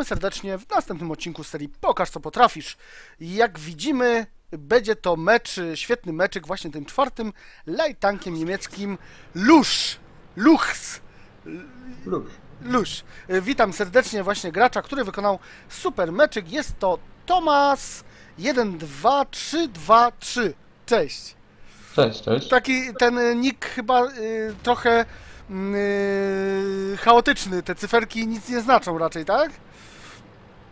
Witamy serdecznie w następnym odcinku serii Pokaż co potrafisz. Jak widzimy, będzie to mecz, świetny meczyk, właśnie tym czwartym light tankiem niemieckim Lusz. Luchs. Lusz. Witam serdecznie właśnie gracza, który wykonał super meczyk. Jest to Tomas 1 2 3 2 3. Cześć. Cześć, cześć. Taki ten nick chyba y, trochę mm, y, chaotyczny. Te cyferki nic nie znaczą raczej, tak?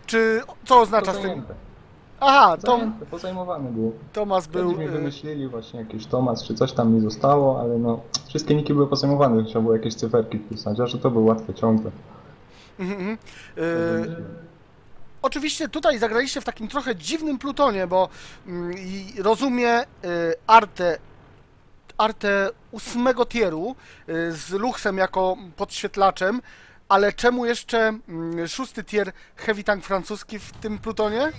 Czy co oznacza z tym? Aha, Tom, Zajęte, pozajmowane było. Tomas Był, był. mi y, wymyślili właśnie jakiś Tomas, czy coś tam mi zostało, ale no, wszystkie niki były pozajmowane, trzeba było jakieś cyferki wpisać, a że to był łatwy ciąg, to... mhm, mhm. Y, Oczywiście tutaj zagraliście w takim trochę dziwnym plutonie, bo mm, i rozumie y, Artę, Artę ósmego tieru y, z Luxem jako podświetlaczem, ale czemu jeszcze mm, szósty tier Heavy Tank francuski w tym plutonie?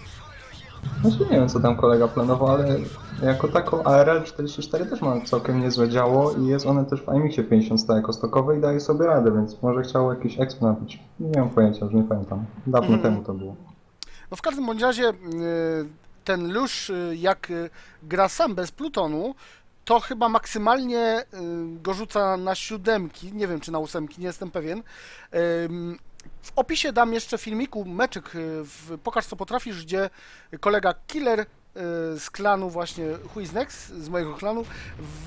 Znaczy nie wiem co tam kolega planował, ale jako taką ARL 44 też ma całkiem niezłe działo i jest one też w IMIXie 50 sta jako stokowe i daje sobie radę, więc może chciał jakiś exp nabić. Nie mam pojęcia, już nie pamiętam. Dawno Mhm. temu to było. No w każdym bądź razie y, ten Lusz y, jak y, gra sam bez plutonu, to chyba maksymalnie y, go rzuca na siódemki, nie wiem czy na ósemki, nie jestem pewien. W opisie dam jeszcze filmiku, meczyk y, Pokaż co potrafisz, gdzie kolega Killer y, z klanu właśnie Next, z mojego klanu,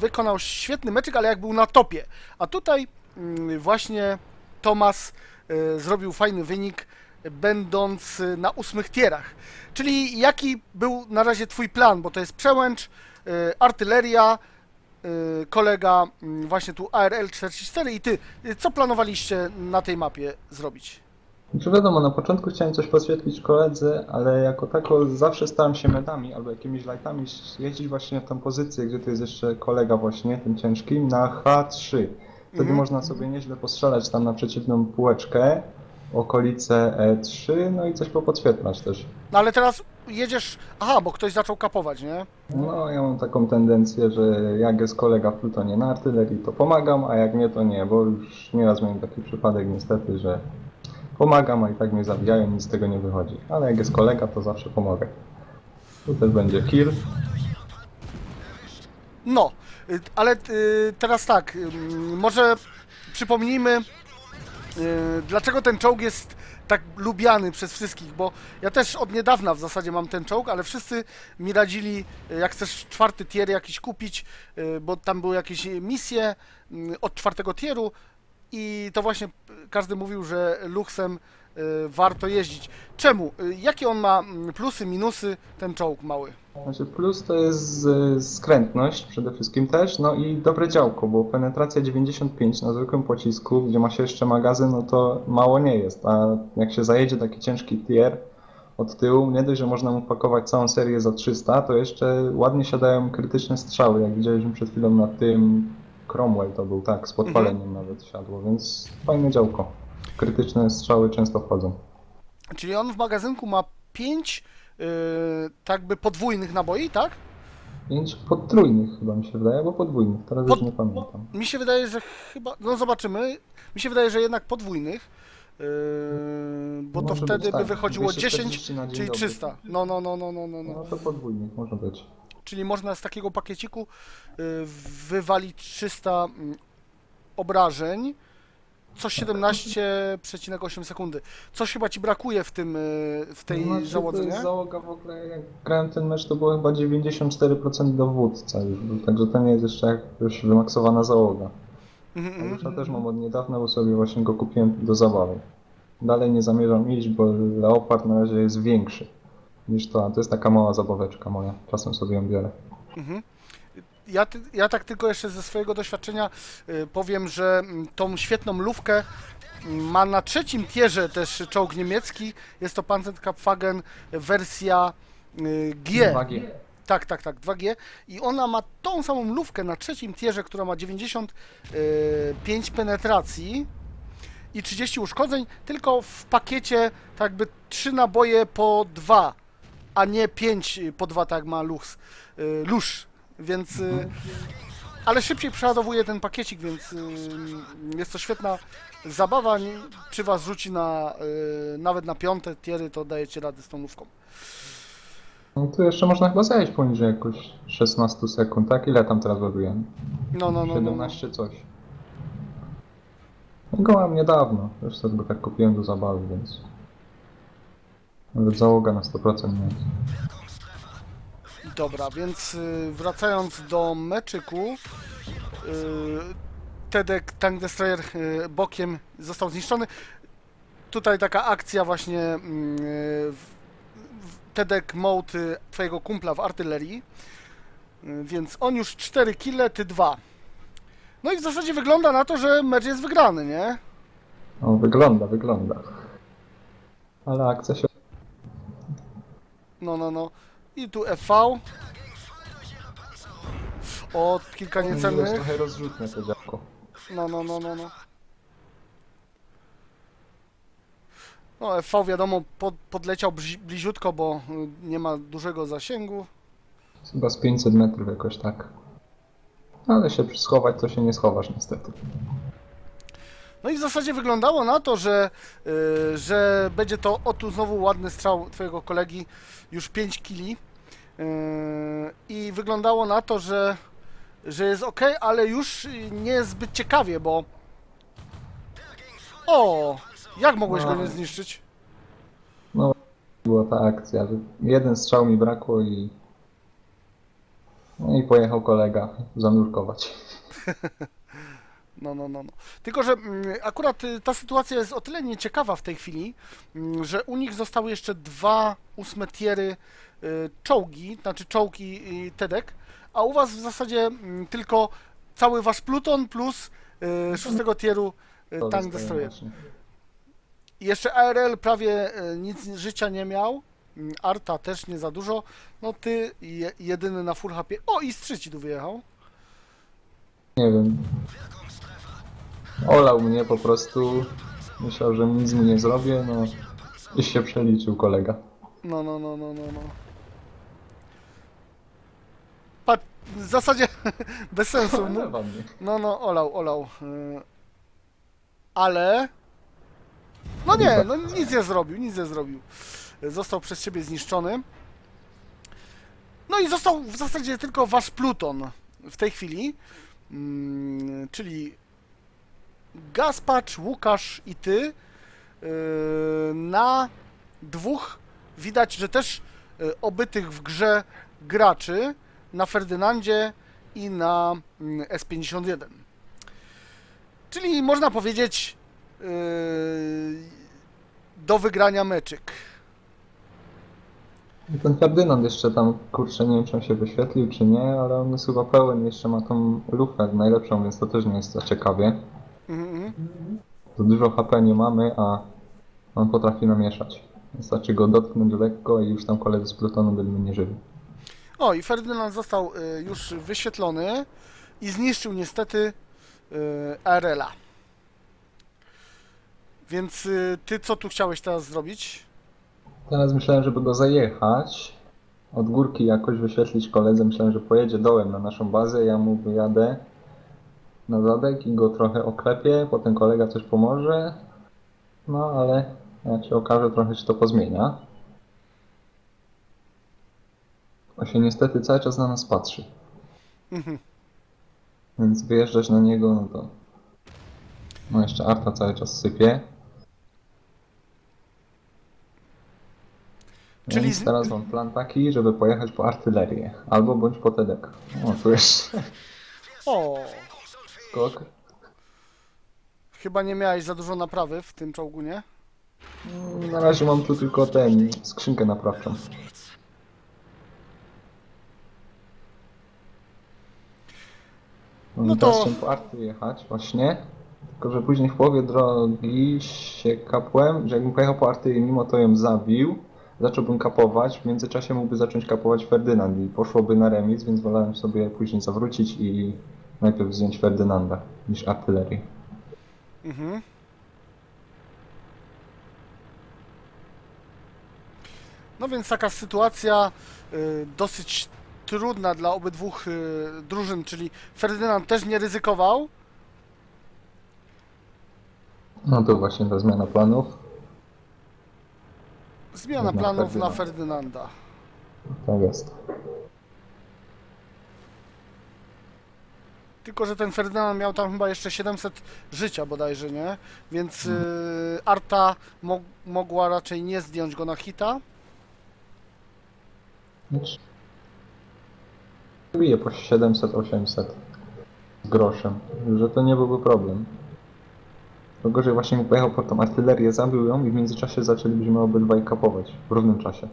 wykonał świetny meczyk, ale jak był na topie. A tutaj mm, właśnie Tomas zrobił fajny wynik, będąc na ósmych tierach. Czyli jaki był na razie Twój plan? Bo to jest przełęcz, artyleria, kolega mm, właśnie tu ARL 44 i Ty. Y, Co planowaliście na tej mapie zrobić? Znaczy wiadomo, na początku chciałem coś podświetlić koledze, ale jako tako zawsze staram się medami albo jakimiś lightami jeździć właśnie w tą pozycję, gdzie tu jest jeszcze kolega właśnie, tym ciężkim, na H3. Wtedy Mhm. można sobie nieźle postrzelać tam na przeciwną półeczkę, okolice E3, no i coś popodświetlać też. No ale teraz jedziesz... Aha, bo ktoś zaczął kapować, nie? No, ja mam taką tendencję, że jak jest kolega w plutonie na artylerii, to pomagam, a jak nie, to nie, bo już nieraz miałem taki przypadek niestety, że pomagam, a i tak mnie zabijają, nic z tego nie wychodzi. Ale jak jest kolega, to zawsze pomogę. Tu też będzie kill. No, y, ale y, teraz tak, ym, może przypomnijmy, y, dlaczego ten czołg jest tak lubiany przez wszystkich, bo ja też od niedawna w zasadzie mam ten czołg, ale wszyscy mi radzili, y, jak chcesz czwarty tier jakiś kupić, y, bo tam były jakieś misje y, od czwartego tieru i to właśnie y, każdy mówił, że Luxem y, warto jeździć. Czemu? Y, Jakie on ma mm, plusy, minusy, ten czołg mały? Znaczy plus to jest y, skrętność przede wszystkim też, no i dobre działko, bo penetracja 95 na zwykłym pocisku, gdzie ma się jeszcze magazyn, no to mało nie jest, a jak się zajedzie taki ciężki tier od tyłu, nie dość, że można mu pakować całą serię za 300, to jeszcze ładnie siadają krytyczne strzały, jak widzieliśmy przed chwilą na tym Cromwell to był, tak, z podpaleniem nawet siadło, więc fajne działko. Krytyczne strzały często wchodzą. Czyli on w magazynku ma 5 yy, tak by podwójnych naboi, tak? Pięć potrójnych chyba mi się wydaje, albo podwójnych, teraz Pod- już nie pamiętam. Mi się wydaje, że chyba, no zobaczymy. Mi się wydaje, że jednak podwójnych, yy, bo to Może wtedy być by tak, wychodziło 240 10, na dzień czyli dobry. 300. No, no, no, no, no, no, No no. to podwójnych może być. Czyli można z takiego pakieciku yy, wywalić 300 mm, obrażeń, co 17,8 sekundy. Coś chyba ci brakuje w tym, yy, w tej Znaczy, załodze, nie? załoga w ogóle, jak grałem ten mecz, to było chyba 94% dowódca już także to nie jest jeszcze jakaś wymaksowana załoga. Mhm, mhm. Lusza też mam od niedawna, bo sobie właśnie go kupiłem do zabawy. Dalej nie zamierzam iść, bo Leopard na razie jest większy niż to, to jest taka mała zabaweczka moja, czasem sobie ją biorę. Mhm. Ja, ja tak tylko jeszcze ze swojego doświadczenia y, powiem, że mm, tą świetną lówkę mm, ma na trzecim tierze też czołg niemiecki. Jest to Panzerkampfwagen wersja y, G. 2G. Tak, tak, tak, 2G. I ona ma tą samą lówkę na trzecim tierze, która ma 95 penetracji i 30 uszkodzeń, tylko w pakiecie tak jakby 3 naboje po 2, a nie 5 po 2, tak ma Lux, y, Lusz. Więc y, ale szybciej przeładowuje ten pakiecik, więc y, jest to świetna zabawa. Czy was rzuci na y, nawet na piąte tiery, to dajecie radę z tą lówką. No tu jeszcze można chyba zejść poniżej jakoś 16 sekund, tak? Ile tam teraz ładujemy? No, no, no. no, no. 17 coś. Go mam niedawno, też sobie tak kupiłem do zabawy, więc... Nawet załoga na 100% nie jest. Dobra, więc y, wracając do meczyku, y, Tedek Tank Destroyer y, bokiem został zniszczony. Tutaj taka akcja właśnie mm, y, w- w- Tedek Mode y, twojego kumpla w artylerii. Y, Więc on już 4 kile, ty 2. No i w zasadzie wygląda na to, że mecz jest wygrany, nie? O, wygląda, wygląda. Ale akcja się... No, no, no. I tu FV. O, kilka Jest niecelnych. trochę rozrzutne to działko. No, no, no, no, no. No, FV wiadomo pod, podleciał bzi- bliziutko, bo y, nie ma dużego zasięgu. Chyba z 500 metrów jakoś tak. Ale się schować to się nie schowasz niestety. No i w zasadzie wyglądało na to, że, y, że będzie to, o tu znowu ładny strzał twojego kolegi, już 5 kili. Y, I wyglądało na to, że, że jest ok, ale już nie jest zbyt ciekawie, bo... O! Jak mogłeś go nie zniszczyć? No, była ta akcja, jeden strzał mi brakło i... No i pojechał kolega zanurkować. No, no, no, no. Tylko, że mm, akurat y, ta sytuacja jest o tyle nieciekawa w tej chwili, mm, że u nich zostały jeszcze dwa ósme tiery y, czołgi, znaczy czołgi i Tedek, a u was w zasadzie mm, tylko cały wasz pluton plus y, szóstego tieru tank destroyer. I jeszcze ARL prawie nic życia nie miał, Arta też nie za dużo, no ty je, jedyny na full HP. O, i z trzeci tu wyjechał. Nie wiem. Olał mnie po prostu. Myślał, że nic mu nie zrobię, no i się przeliczył kolega. No, no, no, no, no, no. Patrz, w zasadzie bez sensu. Olewa mnie. No, no, olał, olał. y, Ale... No nie, no nic nie zrobił, nic nie zrobił. Został przez ciebie zniszczony. No i został w zasadzie tylko wasz pluton w tej chwili. Mm, czyli Gaspacz, Łukasz i ty. Yy, na dwóch widać, że też y, obytych w grze graczy na Ferdynandzie i na mm, S51. Czyli można powiedzieć yy, do wygrania meczyk. I Ten Ferdynand jeszcze tam, kurczę, nie wiem czy on się wyświetlił czy nie, ale on jest chyba pełen, jeszcze ma tą lufę najlepszą, więc to też nie jest za ciekawie. Mhm. To dużo HP nie mamy, a on potrafi namieszać. Wystarczy go dotknąć lekko i już tam koledzy z plutonu byliby nieżywi. O, i Ferdynand został y, już wyświetlony i zniszczył niestety y, ARL-a. Więc y, ty co tu chciałeś teraz zrobić? Teraz myślałem, żeby go zajechać, od górki jakoś wyświetlić koledze. Myślałem, że pojedzie dołem na naszą bazę, ja mu wyjadę na zadek i go trochę oklepię, potem kolega coś pomoże. No ale jak się okaże, trochę się to pozmienia. On się niestety cały czas na nas patrzy. Mhm. Więc wyjeżdżać na niego, no to... No jeszcze Arta cały czas sypie. Czyli Więc teraz mam plan taki, żeby pojechać po artylerię. Albo bądź po Tedek. O, tu jeszcze O, skok. chyba nie miałeś za dużo naprawy w tym czołgu, nie? Na razie mam tu tylko ten, skrzynkę naprawczą. No to- Teraz chciałem po arty jechać właśnie. Tylko, że później w połowie drogi się kapłem, że jakbym pojechał po arty i mimo to ją zabił, zacząłbym kapować, w międzyczasie mógłby zacząć kapować Ferdynand i poszłoby na remis, więc wolałem sobie później zawrócić i najpierw wziąć Ferdynanda niż artylerię. Mhm. No więc taka sytuacja y, dosyć trudna dla obydwu y, drużyn, czyli Ferdynand też nie ryzykował. No to właśnie ta zmiana planów. Zmiana Jednak planów na Ferdynand. Ferdynanda. Tak jest. Tylko, że ten Ferdynand miał tam chyba jeszcze 700 życia bodajże, nie? Więc y, Arta mo mogła raczej nie zdjąć go na hita. Bije po 700-800 z groszem, że to nie byłby problem. To gorzej właśnie mi pojechał po tą artylerię, zabił ją i w międzyczasie zaczęlibyśmy obydwaj kapować w równym czasie.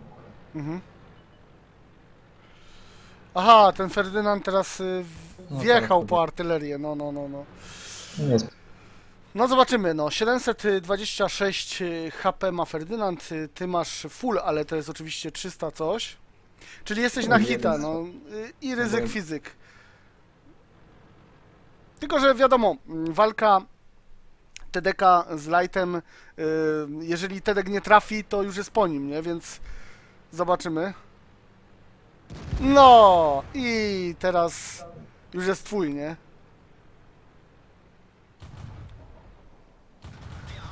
Mhm. Aha, ten Ferdynand teraz y, wjechał tak, po artylerię, no, no, no, no. Nie jest No zobaczymy, no 726 HP ma Ferdynand, y, ty masz full, ale to jest oczywiście 300 coś. Czyli jesteś na hita, no y, i ryzyk fizyk. Tylko, że wiadomo, mm, walka TDK z Lightem, y, jeżeli TDK nie trafi, to już jest po nim, nie? Więc zobaczymy. No i teraz już jest twój, nie?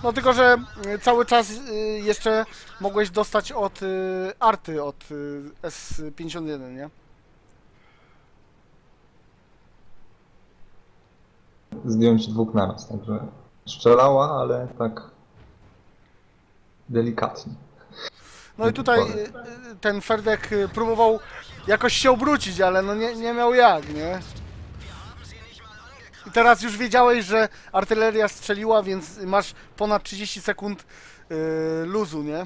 No tylko, że y, cały czas y, jeszcze mogłeś dostać od y, Arty, od y, S51, nie? zdjąć dwóch naraz, także strzelała, ale tak delikatnie. No i tutaj ten Ferdek próbował jakoś się obrócić, ale no nie, nie miał jak, nie? Teraz już wiedziałeś, że artyleria strzeliła, więc masz ponad 30 sekund y, luzu, nie?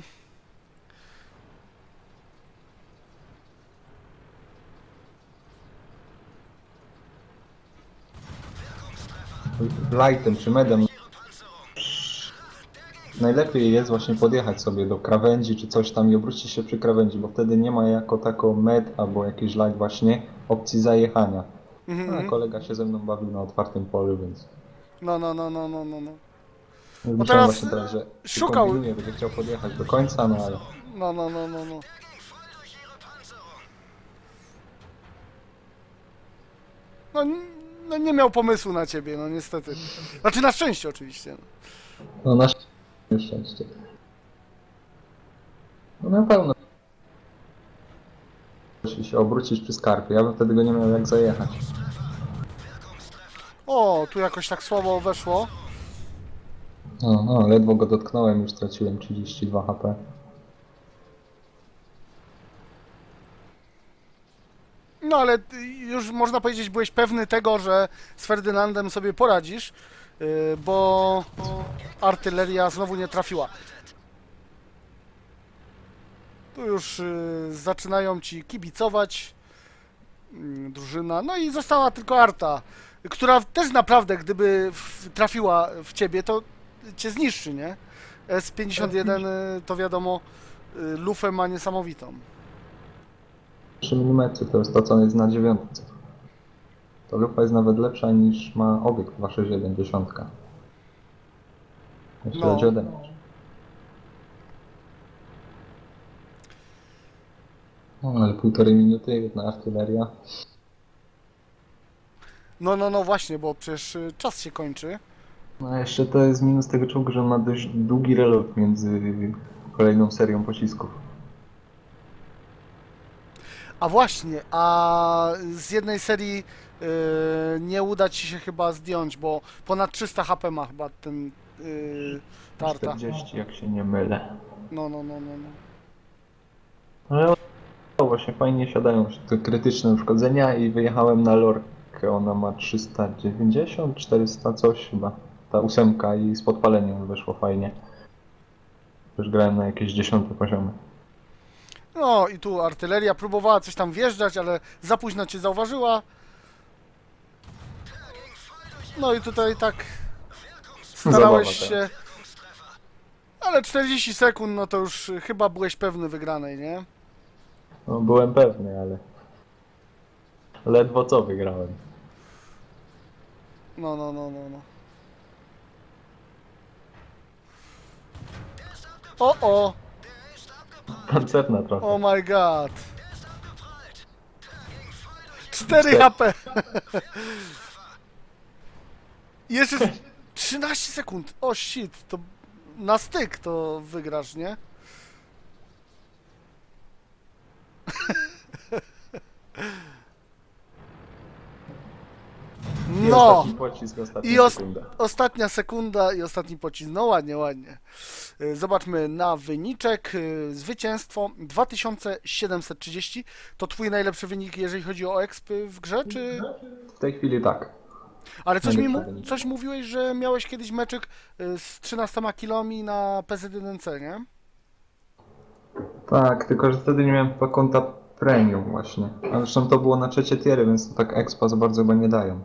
lightem czy medem najlepiej jest właśnie podjechać sobie do krawędzi czy coś tam i obrócić się przy krawędzi, bo wtedy nie ma jako tako med albo jakiś light właśnie opcji zajechania. Mhm. A kolega się ze mną bawił na otwartym polu, więc No, no, no, no, no, no, no. myślałem teraz, właśnie teraz, że szukał- kombinuje, będzie chciał podjechać do końca, no ale No, no, no, no, no. No, no nie miał pomysłu na ciebie, no niestety. Znaczy na szczęście oczywiście. no na szczęście. No na pewno. Jeśli się obrócić przy skarpie, ja bym wtedy go nie miał jak zajechać. O, tu jakoś tak słabo weszło. No, no, ledwo go dotknąłem, już straciłem 32 HP. No ale już można powiedzieć, byłeś pewny tego, że z Ferdynandem sobie poradzisz, yy, bo artyleria znowu nie trafiła. Tu już yy, zaczynają ci kibicować mm, drużyna. No i została tylko Arta, która też naprawdę, gdyby w, trafiła w ciebie, to cię zniszczy, nie? S51 y, to wiadomo, y, lufę ma niesamowitą. 3 mm to jest to, co jest na dziewiątce. To lupa jest nawet lepsza niż ma obiekt 260. Jeśli No. chodzi o damage. No, ale półtorej minuty, jedna artyleria. No, no, no właśnie, bo przecież y, czas się kończy. No a jeszcze to jest minus tego czołgu, że on ma dość długi relot między kolejną serią pocisków. A właśnie, a z jednej serii y, nie uda ci się chyba zdjąć, bo ponad 300 HP ma chyba ten y, tarta. 40, jak się nie mylę. No, no, no, no, no. Ale to właśnie fajnie siadają te krytyczne uszkodzenia i wyjechałem na Ona ma 390, 400 coś chyba. Ta ósemka i z podpaleniem wyszło fajnie. Już grałem na jakieś dziesiąte poziomy. No i tu artyleria próbowała coś tam wjeżdżać, ale za późno cię zauważyła. No i tutaj tak starałeś Zabawa się. Ale 40 sekund, no to już chyba byłeś pewny wygranej, nie? No, byłem pewny, ale... Ledwo co wygrałem. No, no, no, no, no. O, o, Pancerna trochę. oh my god. 4 HP. Jeszcze z- 13 sekund. O shit, to na styk to wygrasz, nie? I No! ostatni pocisk, ostatnia I os sekunda. ostatnia sekunda i ostatni pocisk. No ładnie, ładnie. Y, Zobaczmy na wyniczek. Y, Zwycięstwo 2730. To twój najlepszy wynik, jeżeli chodzi o expy w grze, czy... W tej chwili tak. Ale coś, mi mu... Najlepszy wynik. coś mówiłeś, że miałeś kiedyś meczyk y, z 13 kilami na PZ1C, nie? Tak, tylko że wtedy nie miałem chyba konta premium właśnie. A zresztą to było na trzecie tiery, więc to tak expa za bardzo chyba nie dają.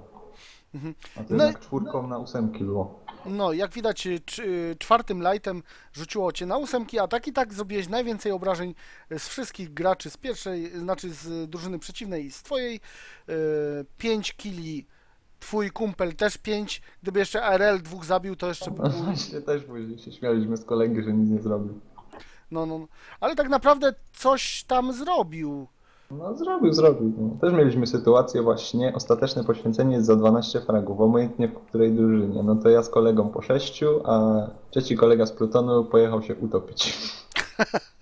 Mhm. A to No jednak czwórką na ósemki było. No, jak widać, y, y, czwartym lightem rzuciło cię na ósemki, a tak i tak zrobiłeś najwięcej obrażeń y, z wszystkich graczy z pierwszej, znaczy z drużyny przeciwnej i z twojej. 5 kili, twój kumpel też 5. Gdyby jeszcze ARL dwóch zabił, to jeszcze by No był. właśnie też później się śmialiśmy z kolegy, że nic nie zrobił. No, no. no. Ale tak naprawdę coś tam zrobił. No zrobił, zrobił. No. Też mieliśmy sytuację właśnie, ostateczne poświęcenie jest za 12 fragów, obojętnie w której drużynie. No to ja z kolegą po 6, a trzeci kolega z Plutonu pojechał się utopić.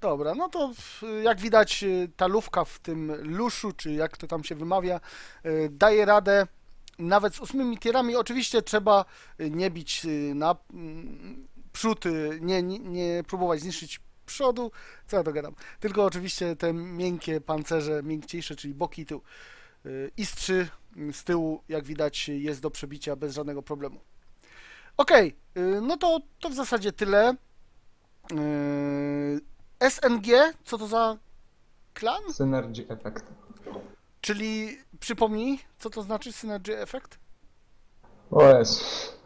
Dobra, no to y, jak widać, y, ta lówka w tym luszu, czy jak to tam się wymawia, y, daje radę nawet z ósmymi tierami. Oczywiście trzeba nie bić na mm, przód, nie, nie, nie próbować zniszczyć przodu, co ja to gadam. Tylko oczywiście te miękkie pancerze, miękciejsze, czyli boki i tył. Y, Istrzy y, z tyłu, jak widać, jest do przebicia bez żadnego problemu. Okej, y, no to, to w zasadzie tyle. Yy, SNG, co to za klan? Synergy Effect. Czyli przypomnij, co to znaczy Synergy Effect? O jest.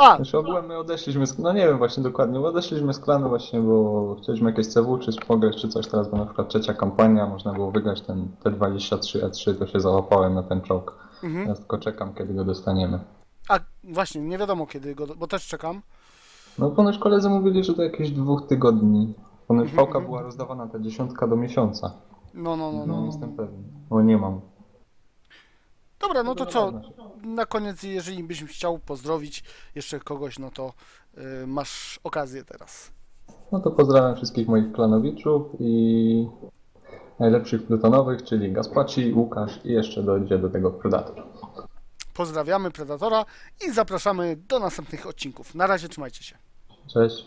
A, Znaczy ogółem my odeszliśmy z... No nie wiem właśnie dokładnie, bo odeszliśmy z klanu właśnie, bo chcieliśmy jakieś CW czy pograć czy coś, teraz była na przykład trzecia kampania, można było wygrać ten T23 E3, to się załapałem na ten czołg. mhm. Teraz tylko czekam, kiedy go dostaniemy. A właśnie, nie wiadomo kiedy go, bo też czekam. No ponoć koledzy mówili, że to jakieś dwóch tygodni. Ponoć Mhm, pałka mhm. była rozdawana ta dziesiątka do miesiąca. No, no, no, No, no. nie jestem pewien. O nie mam. Dobra, no to co? Na koniec, jeżeli byś chciał pozdrowić jeszcze kogoś, no to y, masz okazję teraz. No to pozdrawiam wszystkich moich klanowiczów i najlepszych plutonowych, czyli Gaspaci, Łukasz i jeszcze dojdzie do tego Predator. Pozdrawiamy Predatora i zapraszamy do następnych odcinków. Na razie, trzymajcie się. Cześć.